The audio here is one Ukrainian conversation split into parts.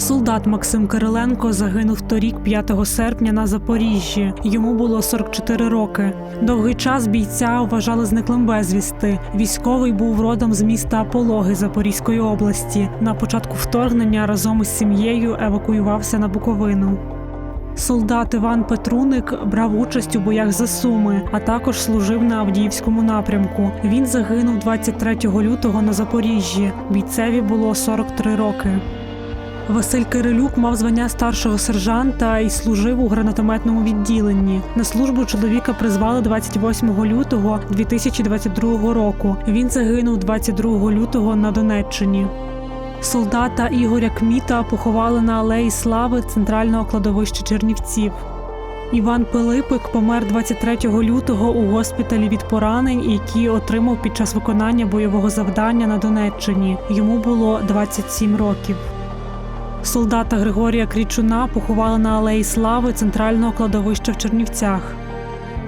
Солдат Максим Кириленко загинув торік, 5 серпня, на Запоріжжі. Йому було 44 роки. Довгий час бійця вважали зниклим безвісти. Військовий був родом з міста Апологи Запорізької області. На початку вторгнення разом із сім'єю евакуювався на Буковину. Солдат Іван Петруник брав участь у боях за Суми, а також служив на Авдіївському напрямку. Він загинув 23 лютого на Запоріжжі. Бійцеві було 43 роки. Василь Кирилюк мав звання старшого сержанта і служив у гранатометному відділенні. На службу чоловіка призвали 28 лютого 2022 року. Він загинув 22 лютого на Донеччині. Солдата Ігоря Кміта поховали на алеї Слави центрального кладовища Чернівців. Іван Пилипик помер 23 лютого у госпіталі від поранень, які отримав під час виконання бойового завдання на Донеччині. Йому було 27 років. Солдата Григорія Крічуна поховали на алеї Слави центрального кладовища в Чернівцях.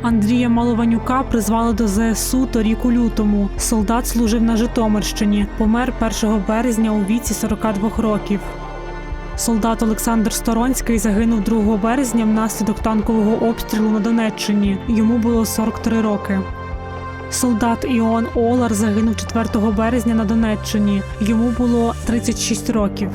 Андрія Малованюка призвали до ЗСУ торік у лютому. Солдат служив на Житомирщині. Помер 1 березня у віці 42 років. Солдат Олександр Сторонський загинув 2 березня внаслідок танкового обстрілу на Донеччині. Йому було 43 роки. Солдат Іон Олар загинув 4 березня на Донеччині. Йому було 36 років.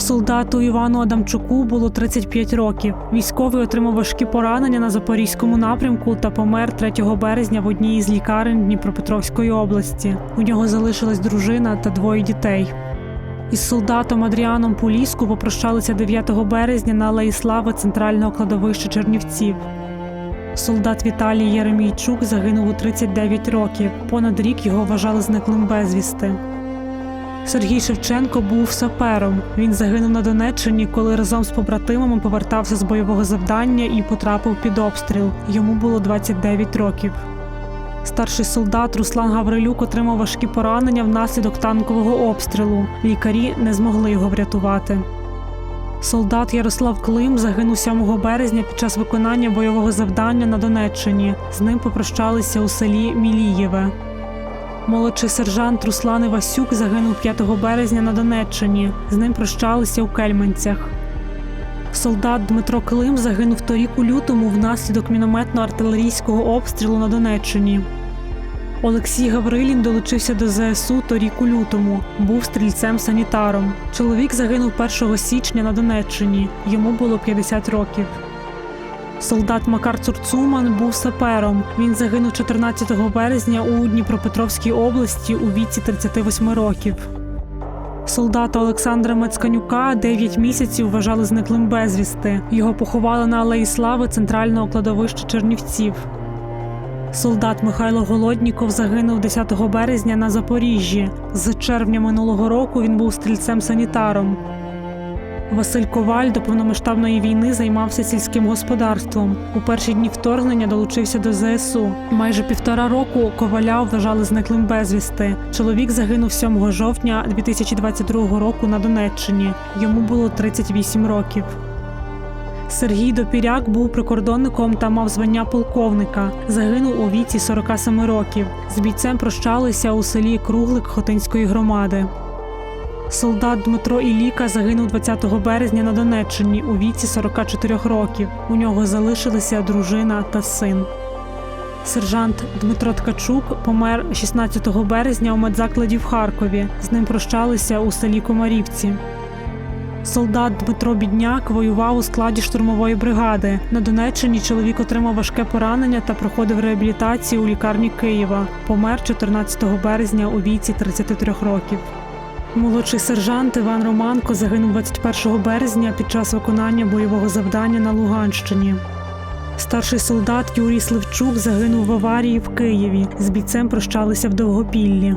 Солдату Івану Адамчуку було 35 років. Військовий отримав важкі поранення на запорізькому напрямку та помер 3 березня в одній із лікарень Дніпропетровської області. У нього залишилась дружина та двоє дітей. Із солдатом Адріаном Поліску попрощалися 9 березня на Алеї Слави центрального кладовища Чернівців. Солдат Віталій Єремійчук загинув у 39 років. Понад рік його вважали зниклим безвісти. Сергій Шевченко був сапером. Він загинув на Донеччині, коли разом з побратимами повертався з бойового завдання і потрапив під обстріл. Йому було 29 років. Старший солдат Руслан Гаврилюк отримав важкі поранення внаслідок танкового обстрілу. Лікарі не змогли його врятувати. Солдат Ярослав Клим загинув 7 березня під час виконання бойового завдання на Донеччині. З ним попрощалися у селі Мілієве. Молодший сержант Руслан Івасюк загинув 5 березня на Донеччині. З ним прощалися у Кельменцях. Солдат Дмитро Клим загинув торік у лютому внаслідок мінометно-артилерійського обстрілу на Донеччині. Олексій Гаврилін долучився до ЗСУ торік у лютому. Був стрільцем-санітаром. Чоловік загинув 1 січня на Донеччині. Йому було 50 років. Солдат Макар Цурцуман був сапером. Він загинув 14 березня у Дніпропетровській області у віці 38 років. Солдата Олександра Мацканюка 9 місяців вважали зниклим безвісти. Його поховали на Алеї Слави центрального кладовища Чернівців. Солдат Михайло Голодніков загинув 10 березня на Запоріжжі. З червня минулого року він був стрільцем-санітаром. Василь Коваль до повномасштабної війни займався сільським господарством. У перші дні вторгнення долучився до ЗСУ. Майже півтора року коваля вважали зниклим безвісти. Чоловік загинув 7 жовтня 2022 року на Донеччині. Йому було 38 років. Сергій Допіряк був прикордонником та мав звання полковника. Загинув у віці 47 років. З бійцем прощалися у селі Круглик Хотинської громади. Солдат Дмитро Іліка загинув 20 березня на Донеччині у віці 44 років. У нього залишилися дружина та син. Сержант Дмитро Ткачук помер 16 березня у медзакладі в Харкові. З ним прощалися у селі Комарівці. Солдат Дмитро Бідняк воював у складі штурмової бригади. На Донеччині чоловік отримав важке поранення та проходив реабілітацію у лікарні Києва. Помер 14 березня у віці 33 років. Молодший сержант Іван Романко загинув 21 березня під час виконання бойового завдання на Луганщині. Старший солдат Юрій Сливчук загинув в аварії в Києві. З бійцем прощалися в Довгопіллі.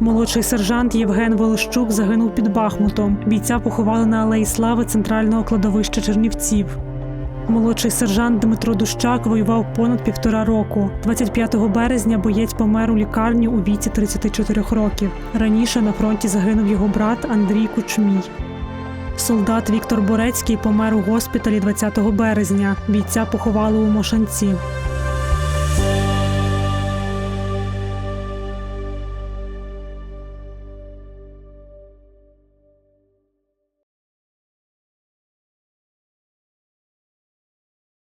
Молодший сержант Євген Волощук загинув під Бахмутом. Бійця поховали на Алеї Слави центрального кладовища Чернівців. Молодший сержант Дмитро Дущак воював понад півтора року. 25 березня боєць помер у лікарні у віці 34 років. Раніше на фронті загинув його брат Андрій Кучмій. Солдат Віктор Борецький помер у госпіталі 20 березня. Бійця поховали у Мошанці.